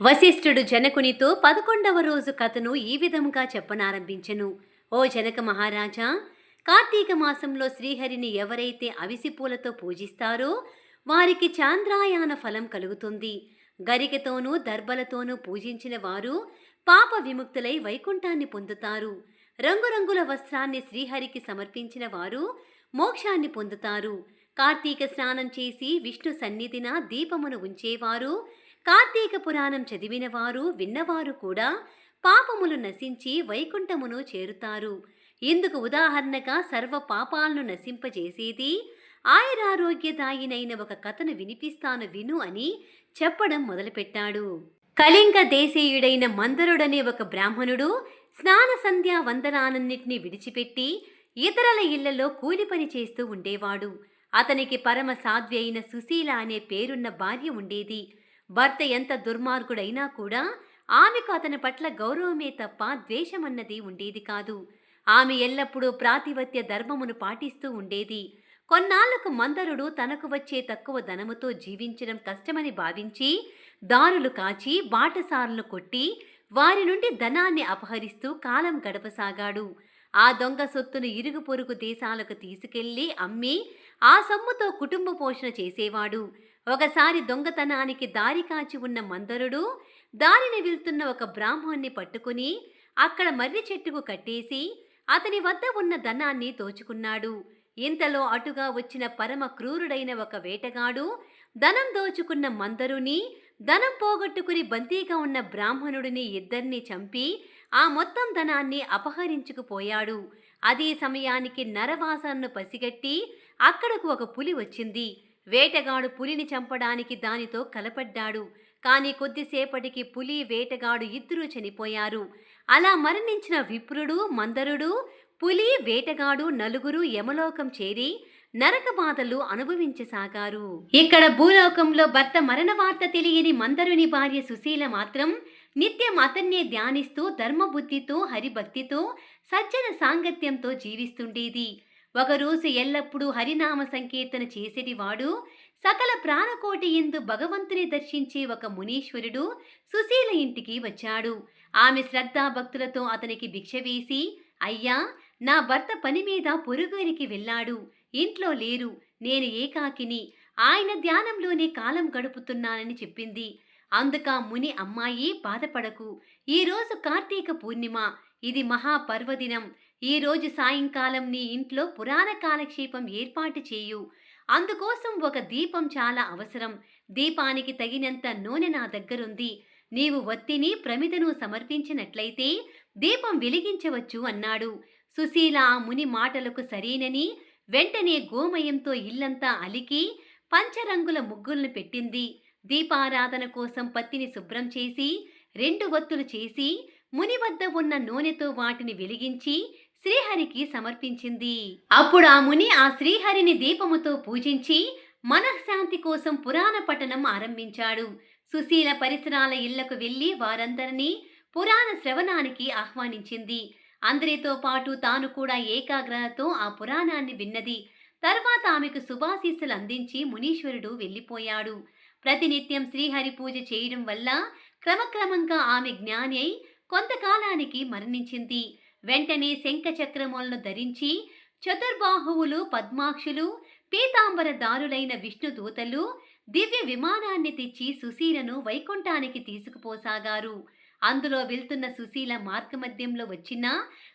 వశిష్ఠుడు జనకునితో పదకొండవ రోజు కథను ఈ విధంగా చెప్పనారంభించెను. ఓ జనక మహారాజా కార్తీక మాసంలో శ్రీహరిని ఎవరైతే అవిసి పూలతో పూజిస్తారో వారికి చాంద్రాయాన ఫలం కలుగుతుంది. గరికతోనూ దర్బలతోనూ పూజించిన వారు పాప విముక్తులై వైకుంఠాన్ని పొందుతారు. రంగురంగుల వస్త్రాన్ని శ్రీహరికి సమర్పించిన వారు మోక్షాన్ని పొందుతారు. కార్తీక స్నానం చేసి విష్ణు సన్నిధిన దీపమును ఉంచేవారు కార్తీక పురాణం చదివిన వారు విన్నవారు కూడా పాపములు నశించి వైకుంఠమును చేరుతారు. ఇందుకు ఉదాహరణగా సర్వ పాపాలను నశింపజేసేది ఆయురారోగ్యదాయినైన ఒక కథను వినిపిస్తాను విను అని చెప్పడం మొదలుపెట్టాడు. కళింగ దేశీయుడైన మందరుడనే ఒక బ్రాహ్మణుడు స్నాన సంధ్యా వందనాన్నింటినీ విడిచిపెట్టి ఇతరుల ఇళ్ళలో కూలి పని చేస్తూ ఉండేవాడు. అతనికి పరమ సాధ్వి అయిన సుశీల అనే పేరున్న భార్య ఉండేది. భర్త ఎంత దుర్మార్గుడైనా కూడా ఆమెకు అతని పట్ల గౌరవమే తప్ప ద్వేషమన్నది ఉండేది కాదు. ఆమె ఎల్లప్పుడూ ప్రాతిపత్య ధర్మమును పాటిస్తూ ఉండేది. కొన్నాళ్ళకు మందరుడు తనకు వచ్చే తక్కువ ధనముతో జీవించడం కష్టమని భావించి దారులు కాచి బాటసారులు కొట్టి వారి నుండి ధనాన్ని అపహరిస్తూ కాలం గడపసాగాడు. ఆ దొంగ సొత్తును ఇరుగు పొరుగు దేశాలకు తీసుకెళ్ళి అమ్మి ఆ సొమ్ముతో కుటుంబ పోషణ చేసేవాడు. ఒకసారి దొంగతనానికి దారి కాచి ఉన్న మందరుడు దారిని వెళ్తున్న ఒక బ్రాహ్మణ్ణి పట్టుకుని అక్కడ మర్రి చెట్టుకు కట్టేసి అతని వద్ద ఉన్న ధనాన్ని దోచుకున్నాడు. ఇంతలో అటుగా వచ్చిన పరమ క్రూరుడైన ఒక వేటగాడు ధనం దోచుకున్న మందరుని ధనం పోగొట్టుకుని బంతీగా ఉన్న బ్రాహ్మణుడిని ఇద్దరిని చంపి ఆ మొత్తం ధనాన్ని అపహరించుకుపోయాడు. అదే సమయానికి నరవాసనను పసిగట్టి అక్కడకు ఒక పులి వచ్చింది. వేటగాడు పులిని చంపడానికి దానితో కలపడ్డాడు. కానీ కొద్దిసేపటికి పులి వేటగాడు ఇద్దరూ చనిపోయారు. అలా మరణించిన విప్రుడు మందరుడు పులి వేటగాడు నలుగురు యమలోకం చేరి నరక బాధలు అనుభవించసాగారు. ఇక్కడ భూలోకంలో భర్త మరణ వార్త తెలియని మందరుని భార్య సుశీల మాత్రం నిత్యం అతన్నే ధ్యానిస్తూ ధర్మబుద్ధితో హరిభక్తితో సజ్జన సాంగత్యంతో జీవిస్తుండేది. ఒకరోజు ఎల్లప్పుడూ హరినామ సంకీర్తన చేసేటివాడు సకల ప్రాణకోటి ఎందు భగవంతుని దర్శించే ఒక మునీశ్వరుడు సుశీల ఇంటికి వచ్చాడు. ఆమె శ్రద్ధాభక్తులతో అతనికి భిక్ష వేసి అయ్యా నా భర్త పని మీద పొరుగురికి వెళ్ళాడు. ఇంట్లో లేరు. నేను ఏకాకిని. ఆయన ధ్యానంలోనే కాలం గడుపుతున్నానని చెప్పింది. అందుక ముని అమ్మాయి బాధపడకు. ఈరోజు కార్తీక పూర్ణిమ. ఇది మహాపర్వదినం. ఈరోజు సాయంకాలం నీ ఇంట్లో పురాణ కాలక్షేపం ఏర్పాటు చేయు. అందుకోసం ఒక దీపం చాలా అవసరం. దీపానికి తగినంత నూనె నా దగ్గరుంది. నీవు వత్తిని ప్రమిదను సమర్పించినట్లయితే దీపం వెలిగించవచ్చు అన్నాడు. సుశీల ఆ ముని మాటలకు సరేనని వెంటనే గోమయంతో ఇల్లంతా అలికి పంచరంగుల ముగ్గులను పెట్టింది. దీపారాధన కోసం పత్తిని శుభ్రం చేసి రెండు వత్తులు చేసి ముని వద్ద ఉన్న నూనెతో వాటిని వెలిగించి శ్రీహరికి సమర్పించింది. అప్పుడు ఆ ముని ఆ శ్రీహరిని దీపముతో పూజించి మనఃశాంతి కోసం పురాణ పఠనం ఆరంభించాడు. సుశీల పరిసరాల ఇళ్ళకు వెళ్ళి వారందరినీ పురాణ శ్రవణానికి ఆహ్వానించింది. అందరితో పాటు తాను కూడా ఏకాగ్రతతో ఆ పురాణాన్ని విన్నది. తర్వాత ఆమెకు శుభాశీస్సులు అందించి మునీశ్వరుడు వెళ్ళిపోయాడు. ప్రతినిత్యం శ్రీహరి పూజ చేయడం వల్ల క్రమక్రమంగా ఆమె జ్ఞాని అయి కొంతకాలానికి మరణించింది. వెంటనే శంఖ చక్రములను ధరించి చతుర్బాహువులు పద్మాక్షులు పీతాంబర దారులైన విష్ణు దూతలు దివ్య విమానాన్ని తెచ్చి సుశీలను వైకుంఠానికి తీసుకుపోసాగారు. అందులో వెళ్తున్న సుశీల మార్గమధ్యంలో వచ్చిన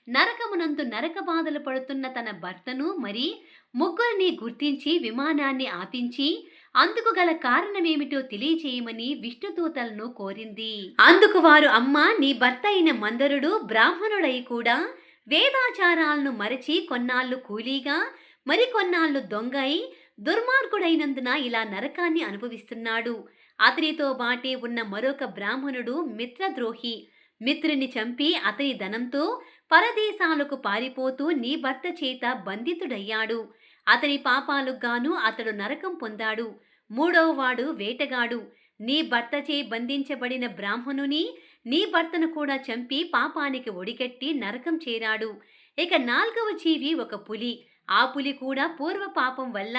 నరకమునందు నరక బాధలు పడుతున్న తన భర్తను మరి ముగ్గురిని గుర్తించి విమానాన్ని ఆపించి అందుకు గల కారణమేమిటో తెలియచేయమని విష్ణుదూతలను కోరింది. అందుకు వారు అమ్మ నీ భర్త అయిన మందరుడు బ్రాహ్మణుడై కూడా వేదాచారాలను మరచి కొన్నాళ్ళు కూలీగా మరికొన్నాళ్ళు దొంగై దుర్మార్గుడైనందున ఇలా నరకాన్ని అనుభవిస్తున్నాడు. అతనితో బాటే ఉన్న మరొక బ్రాహ్మణుడు మిత్రద్రోహి. మిత్రుని చంపి అతని ధనంతో పరదేశాలకు పారిపోతూ నీ భర్త చేత బంధితుడయ్యాడు. అతని పాపాలకు గాను అతడు నరకం పొందాడు. మూడవవాడు వేటగాడు. నీ భర్తచే బంధించబడిన బ్రాహ్మణుని నీ భర్తను కూడా చంపి పాపానికి ఒడిగట్టి నరకం చేరాడు. ఇక నాల్గవ జీవి ఒక పులి. ఆ పులి కూడా పూర్వ పాపం వల్ల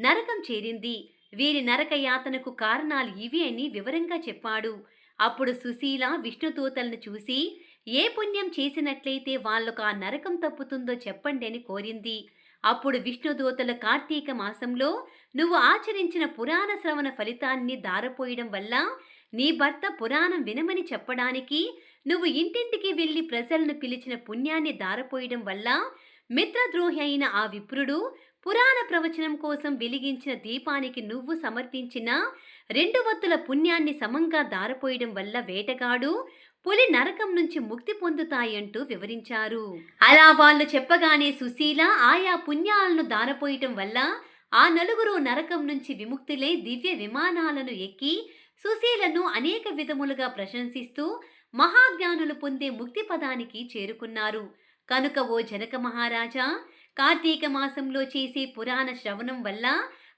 నరకం చేరింది. వీరి నరక యాతనకు కారణాలు ఇవి అని వివరంగా చెప్పాడు. అప్పుడు సుశీల విష్ణుదూతలను చూసి ఏ పుణ్యం చేసినట్లయితే వాళ్ళకు ఆ నరకం తప్పుతుందో చెప్పండి అని కోరింది. అప్పుడు విష్ణుదూతల కార్తీక మాసంలో నువ్వు ఆచరించిన పురాణ శ్రవణ ఫలితాన్ని దారపోయడం వల్ల నీ భర్త పురాణం వినమని చెప్పడానికి నువ్వు ఇంటింటికి వెళ్ళి ప్రజలను పిలిచిన పుణ్యాన్ని దారపోయడం వల్ల మిత్రద్రోహి అయిన ఆ విప్రుడు పురాణ ప్రవచనం కోసం వెలిగించిన దీపానికి నువ్వు సమర్పించిన రెండు వత్తుల పుణ్యాన్ని సమంగా దారపోయడం వల్ల వేటగాడు పులి నరకం నుంచి ముక్తి పొందుతాయంటూ వివరించారు. అలా వాళ్ళు చెప్పగానే సుశీల ఆయా పుణ్యాలను దారపోయటం వల్ల ఆ నలుగురు నరకం నుంచి విముక్తులై దివ్య విమానాలను ఎక్కి సుశీలను అనేక విధములుగా ప్రశంసిస్తూ మహాజ్ఞానులు పొందే ముక్తి పదానికి చేరుకున్నారు. కనుక ఓ జనక మహారాజా కార్తీక మాసంలో చేసే పురాణ శ్రవణం వల్ల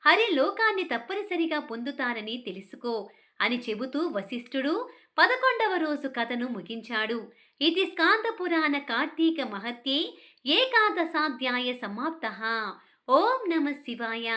హరి లోకాన్ని తప్పనిసరిగా పొందుతారని తెలుసుకో అని చెబుతూ వశిష్ఠుడు పదకొండవ రోజు కథను ముగించాడు. ఇది స్కాంద పురాణ కార్తీక మహత్యే ఏకాదశాధ్యాయ సమాప్త. ఓం నమ శివాయ.